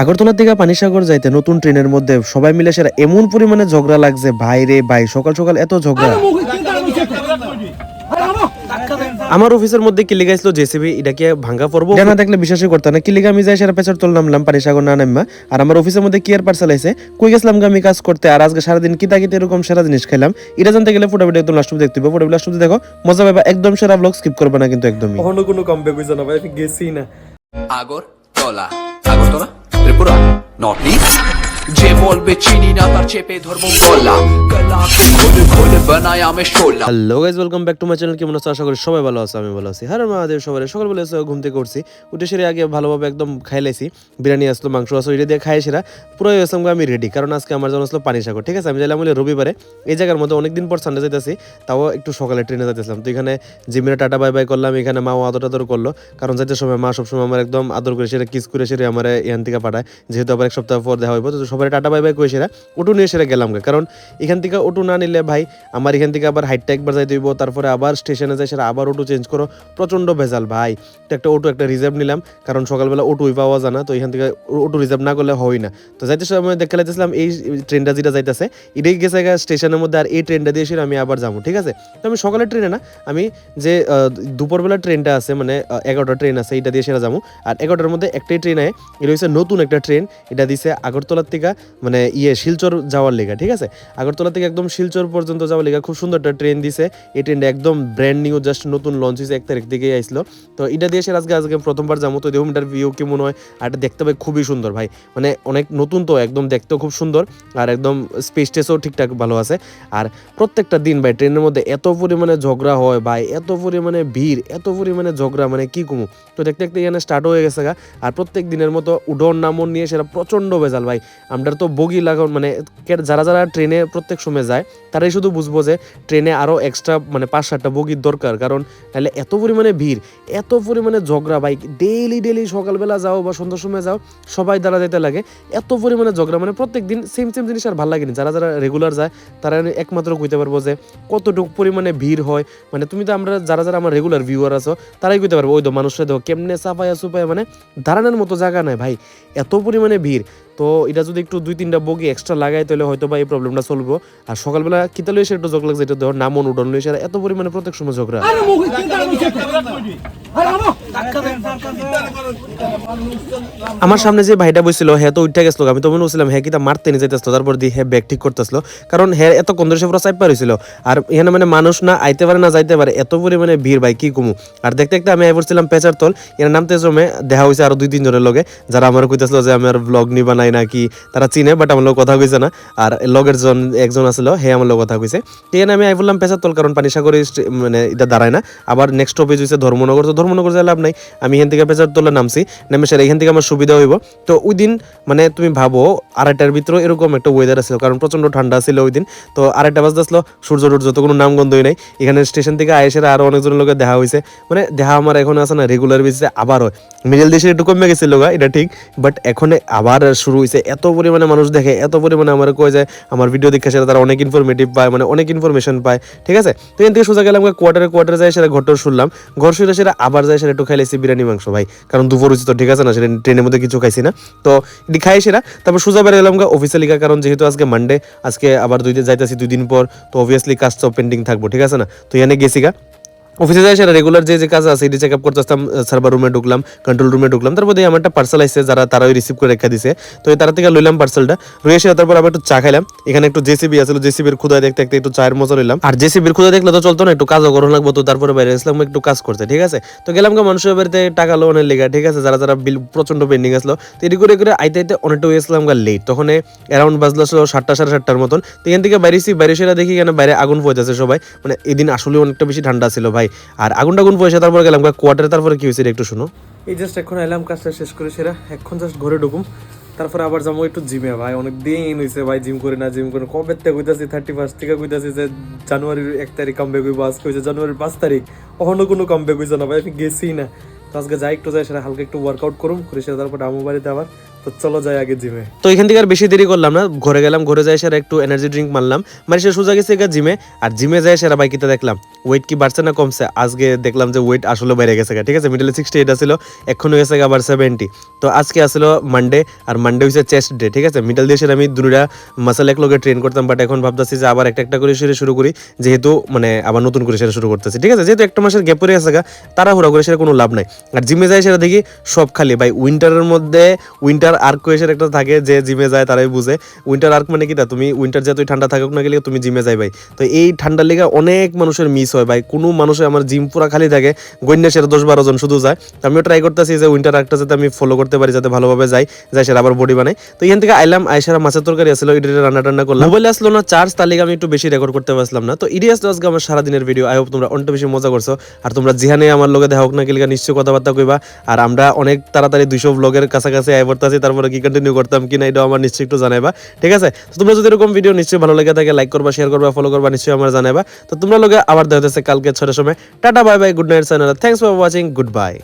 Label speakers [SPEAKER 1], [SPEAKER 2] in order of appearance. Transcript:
[SPEAKER 1] আগরতলা থেকে পানিসাগর যাইতে নতুন ট্রেনের মধ্যে সবাই মিলে সেরা এমন পরিমাণে ঝগড়া লাগছে ভাই রে ভাই সকাল সকাল এত ঝগড়া। আমার অফিসের মধ্যে কিলি গাইছিল জেসিবি এটাকে ভাঙ্গা পড়ব জানা দেখলে বিশ্বাসই করতে না। কিলিগা আমি যাই সেরা পেছার তোল নামলাম পানিসাগর না নামা। আর আমার অফিসের মধ্যে কি আর পার্সেল আছে? কই গেছিলাম গা আমি কাজ করতে? আর আজকে সারাদিন কিতা কিতা এরকম সেরা জিনিস খাইলাম? এটা জানতে গেলে ফটো ভিডিও একদম লাস্ট দেখতে হবে ফটো লাস্ট দেখো মজা পাবা একদম সেরা ব্লগ স্কিপ করবে না কিন্তু একদমই। কখনো কোনো কম বেগুই জানা ভাই গেছি না।
[SPEAKER 2] আগরতলা। আগরতলা? ত্রিপুরা নর্থ ইস্ট যে বলবে চিনি না, তার চেপে ধরবো গলা গলাকে খুলে খুলে বানায় আমি শোলা।
[SPEAKER 1] Hello guys welcome back to my channel কেমন আছো? আশা করি সবাই ভালো আছে, আমি ভালো আছি। হ্যাঁ মহাদেব সবাই সকালবেলা এসে ঘুম থেকে উঠছি। উঠে সেরে আগে ভালোভাবে একদম খাই লাইছি বিরিয়ানি আসলো, মাংস আসলো, এটা দিয়ে খাই সেরা। পুরো আসলাম আমি রেডি কারণ আজকে আমার জন্য আসলো পানি সাগর। ঠিক আছে, আমি যাইলাম বলে রবিবারে। এই জায়গার মধ্যে অনেকদিন পর সানডে যাইতেছি, তাও একটু সকালে ট্রেনে যাইতেছিলাম। তো এখানে জিমিরা টাটা বাই বাই করলাম। এখানে মাও আদর আদর করল। কারণ যাইতে সময় মা সবসময় আমার একদম আদর করে সেটা কিস করে সেরে আমার এখান থেকে পাঠায়। যেহেতু আবার এক সপ্তাহ পর দেখা হইব, তো সবাই টাটা, বাই বাই করে সেরা অটো নিয়ে সেরা গেলাম কারণ এখান থেকে অটো না নিলে ভাই, আমার এখান থেকে আবার হাইটটা একবার যাই হইব তারপরে আবার স্টেশনে যাই, সেটা আবার অটো চেঞ্জ করো। প্রচণ্ড ভেজাল ভাই। তো একটা অটো একটা রিজার্ভ নিলাম, কারণ সকালবেলা অটোই পাওয়া যায় না, তো এখান থেকে অটো রিজার্ভ না করলে হয় না। তো যাইতে সময় দেখে লাইতেছিলাম, এই ট্রেনটা যেটা যাইতেছে, এটাই গেছে স্টেশনের মধ্যে, আর এই ট্রেনটা দিয়ে সেটা আমি আবার যাব, ঠিক আছে? তো আমি সকালের ট্রেনে না, আমি যে দুপুরবেলা ট্রেনটা আছে মানে এগারোটা ট্রেন আছে এটা দিয়ে সেটা যাব। আর এগারোটার মধ্যে একটাই ট্রেন আয় এটা হচ্ছে নতুন একটা ট্রেন এটা দিছে আগরতলার থেকে মানে ইয়ে শিলচর যাওয়ার লেগা, ঠিক আছে? আগরতলা থেকে একদম শিলচর পর্যন্ত যাওয়ার লেগা, খুব সুন্দর একটা ট্রেন দিছে। এই ট্রেনটা একদম ব্র্যান্ড নিউ জাস্ট নতুন লঞ্চ হয়েছে এক তারিখ থেকেই আইসলো তো এটা দিয়ে সে আজকে আজকে প্রথমবার যাব, তো দেখুন এটার ভিউ কেমন হয়, আর এটা দেখতে পাই খুবই সুন্দর ভাই। মানে অনেক নতুন তো, একদম দেখতেও খুব সুন্দর, আর একদম স্পেস টেসও ঠিকঠাক ভালো আছে। আর প্রত্যেকটা দিন ভাই ট্রেনের মধ্যে এত পরিমাণে ঝগড়া হয় ভাই, এত পরিমাণে ভিড়, এত পরিমাণে ঝগড়া মানে কি কমু? তো দেখতে দেখতে এখানে স্টার্ট হয়ে গেছে গা, আর প্রত্যেক দিনের মতো উডন নামন নিয়ে সেটা প্রচণ্ড ভেজাল ভাই। আমরা তো বগি লাগান মানে যারা যারা ট্রেনে প্রত্যেক সময় যায়, তারাই শুধু বুঝব যে ট্রেনে আরও এক্সট্রা মানে পাঁচ সাতটা বগির দরকার। কারণ তাহলে এত পরিমাণে ভিড়, এত পরিমাণে ঝগড়া বাইক ডেইলি ডেইলি সকালবেলা যাও বা সন্ধ্যার সময় যাও, সবাই দ্বারা যেতে লাগে। এত পরিমাণে ঝগড়া মানে প্রত্যেক দিন সেম সেম জিনিস আর ভালো লাগেনি। যারা যারা রেগুলার যায়, তারা একমাত্র কইতে পারব যে কতটুকু পরিমাণে ভিড় হয়। মানে তুমি তো আমরা যারা যারা আমার রেগুলার ভিউয়ার আছো, তারাই কইতে পারব, ওই তো মানুষরা দেখো কেমনে সাফাইয়া সুপায়া মানে দাঁড়ানোর মতো জায়গা নাই, ভাই। এত পরিমাণে ভিড় তো এটা যদি একটু দুই তিনটা বগি এক্সট্রা লাগাই তাহলে হয়তো বা এই প্রবলেমটা চলবো আর সকালবেলা কিতা লইছে একটু ঝগড়া লাগছে এটা ধর উডন লইছে আর এত পরিমাণে প্রত্যেক সময় ঝগড়া। আমার সামনে যে ভাইটা বসছিল হ্যাঁ তো উঠে গেছিল আমি তো মনে করছিলাম হ্যাঁ কিতা মারতে নিয়ে যাইতেছিল তারপর দিয়ে হ্যাঁ ব্যাগ ঠিক করতেছিল। কারণ হ্যাঁ এত কন্দরে পুরো চাইপা রয়েছিল আর এখানে মানে মানুষ না আইতে পারে না যাইতে পারে এত পরিমাণে ভিড় ভাই কি কমু? আর দেখতে দেখতে আমি আই পড়ছিলাম পেঁচার তল এর নামতে জমে দেখা হয়েছে আরও দুই তিনজনের লগে যারা আমার কইতেছিল যে আমার ব্লগ নিবা নাই নাকি তারা চিনে বাট আমার কথা কইছে না। আর লগের জন একজন আছিল হে আমার লোক কথা কইছে এখানে আমি আই বললাম পেঁচার তল কারণ পানিসাগরে মানে এটা দাঁড়ায় না। আবার নেক্সট স্টপেজ হয়েছে ধর্মনগর তো ধর্মনগর যাই লাভ নাই। আমি এখান থেকে পেঁচার তলে নামছি। নেমে সেটা এখান থেকে আমার সুবিধা হইব। তো ওই দিন মানে তুমি ভাবো আড়াইটার ভিতরে এরকম একটা ওয়েদার ছিল কারণ প্রচণ্ড ঠান্ডা ছিল ওই দিন। তো আড়াইটা বাজতে আসলো সূর্য টুর্য তো কোনো নামগন্ধই নাই। এখানে স্টেশন থেকে আয়েসের আরও অনেকজনের লোকের দেখা হয়েছে মানে দেখা আমার এখন আছে না রেগুলার বেসিসে আবার হয়। মিডল দেশে একটু কমে গেছিল এটা ঠিক বাট এখন আবার শুরু হয়েছে এত পরিমাণে মানুষ দেখে, এত পরিমাণে আমার কয়ে যায় আমার ভিডিও দেখে সেটা তারা অনেক ইনফরমেটিভ পায় মানে অনেক ইনফরমেশন পায়, ঠিক আছে? তো এখান থেকে সোজা গেলাম কোয়ার্টারে কোয়ার্টারে যায় সেটা ঘর শুনলাম। ঘর শুনে সেটা আবার যায় সেটা একটু খাইলেছি বিরিয়ানি, মাংস, ভাই। কারণ দুপুর হয়েছে তো, ঠিক আছে না? সেটা ট্রেনের মধ্যে কিছু খাইছি না। তো এটি খাই সেটা। তারপর সোজা বেড়ে গেলাম গা অফিসে লিখা কারণ যেহেতু আজকে মানডে আজকে আবার দুই দিন যাইতেছি দুই দিন পর, তো অবভিয়াসলি কাজ তো পেন্ডিং থাকব, ঠিক আছে না? তো এখানে গেছি গা অফিসে যাই সেটা রেগুলার যে যে কাজ আছে, এটি চেক আপ করতে আসতাম সার্ভার রুমে ঢুকলাম কন্ট্রোল রুমে ঢুকলাম, তারপর দিয়ে আমার একটা পার্সেল আসছে যারা তারা ওই রিসিভ করে রেখে দিছে। তো তারা থেকে লইলাম পার্সেলটা রয়ে এসে তারপর আবার একটু চা খাইলাম। এখানে একটু জেসিবি আছিল জেসিবির খুদায় দেখতে দেখতে একটু চায়ের মজা লইলাম। আর জেসিবির খুদা দেখলে তো চলতো না, একটু কাজও করো লাগবো, তো তারপরে বাইরে আসলাম, একটু কাজ করতে, ঠিক আছে? তো গেলাম গা মানুষের বাড়িতে টাকা লোনের লেগা, ঠিক আছে? যারা যারা বিল প্রচণ্ড পেন্ডিং আসলো, তো এটি করে করে আইতে আইতে অনেকটা হয়ে আসলাম গা লেট তখন অ্যারাউন্ড বাজলো আসলো সাতটা, সাড়ে সাতটার মতন। তো এখান থেকে বাইরেছি বাইরে সেটা দেখি কেন বাইরে আগুন পড়েছে সবাই। মানে এদিন আসলে অনেকটা বেশি ঠান্ডা ছিল ভাই। আর আগুন টাগুন পয়সা তারপর গেলাম কোয়ার্টারে? তারপরে কি হয়েছে একটু শুনো। এই জাস্ট এখন এলাম কাজটা শেষ করে সেরা, এখন জাস্ট ঘরে ঢুকুম। তারপরে আবার যাব একটু জিমে ভাই অনেক দিন হয়েছে ভাই জিম করে না জিম করে কবে থেকে কইতাছি থার্টি ফার্স্ট থেকে কইতাছি যে জানুয়ারির এক তারিখ কাম বেগ হইব, আজকে হয়েছে জানুয়ারির পাঁচ তারিখ। কখনো কোনো কাম বেগ হয়েছে না, ভাই, আমি গেছি না। তো আজকে যাই, একটু যাই সেটা হালকা একটু ওয়ার্কআউট করুম, করে সেটা তারপরে আমু বাড়িতে আবার চলো যাই আগে জিমে তো এখান থেকে আর বেশি দেরি করলাম না, ঘরে গেলাম, ঘরে যাই সেরা একটু এনার্জি ড্রিঙ্ক মারলাম। মানে সে সোজা গেছে জিমে আর জিমে যাই সেরা বাইকিতে দেখলাম। ওয়েট কি বাড়ছে না কমছে? আজকে দেখলাম যে ওয়েট আসলে বেড়ে গেছে ঠিক আছে? মিডলে সিক্সটি এইট ছিল এখন হয়ে গেছে আবার সেভেন্টি তো আজকে আসলো মানডে আর মানডে হচ্ছে চেস্ট ডে ঠিক আছে? মিডল দিয়ে আমি দুটা মাসাল এক লোকে ট্রেন করতাম বাট এখন ভাবতেছি যে আবার একটা একটা করে সেটা শুরু করি, যেহেতু মানে আবার নতুন করে সেটা শুরু করতেছি, ঠিক আছে? যেহেতু একটা মাসের গ্যাপ পরে আছে তাড়াহুড়া করে সেটা কোনো লাভ নাই। আর জিমে যায় সেটা দেখি সব খালি, ভাই উইন্টারের মধ্যে উইন্টার আর্ক কোয়েসের একটা থাকে যে জিমে যায়, তারাই বুঝে। উইন্টার আর্ক মানে কি তা? তুমি উইন্টার যতই ঠান্ডা থাকুক না গেলে তুমি জিমে যাই ভাই। তো এই ঠান্ডার লেগে অনেক মানুষের মিস হয় ভাই। কোনো মানুষের আমার জিম পুরা খালি থাকে, গণ্যা সেটা দশ বারো জন শুধু যায়। তো আমিও ট্রাই করতেছি যে উইন্টার আর্কটা যাতে আমি ফলো করতে পারি, যাতে ভালোভাবে যাই যাই সেটা আবার বডি বানাই। তো এখান থেকে আইলাম আইসারা মাছের তরকারি আসলো এটা রান্না টান্না করলাম। মোবাইলে আসলো না চার্জ তার আমি একটু বেশি রেকর্ড করতে পারছিলাম না। তো ইডিয়াস আজকে আমার সারাদিনের ভিডিও আই হোপ তোমরা অনেক বেশি মজা করছ। আর তোমরা যেখানে আমার লোকে দেখা হোক না গেলে নিশ্চয়ই কথাবার্তা কইবা। আর আমরা অনেক তাড়াতাড়ি দুইশো ব্লগের কাছাকাছি আয় পড়তেছি তারপরে কি কন্টিনিউ করতাম কিনা এটাও আমার নিশ্চয়ই একটু জানাইবা। ঠিক আছে? তো তোমরা যদি এরকম ভিডিও নিশ্চয়ই ভালো লেগে থাকে লাইক করবা শেয়ার করবা ফলো করবা, নিশ্চয়ই আমার জানাইবা। তো তোমরা লোকে আবার দেখা যাচ্ছে কালকে ছটার সময়। Tata bye bye good night sayonara thanks for watching good bye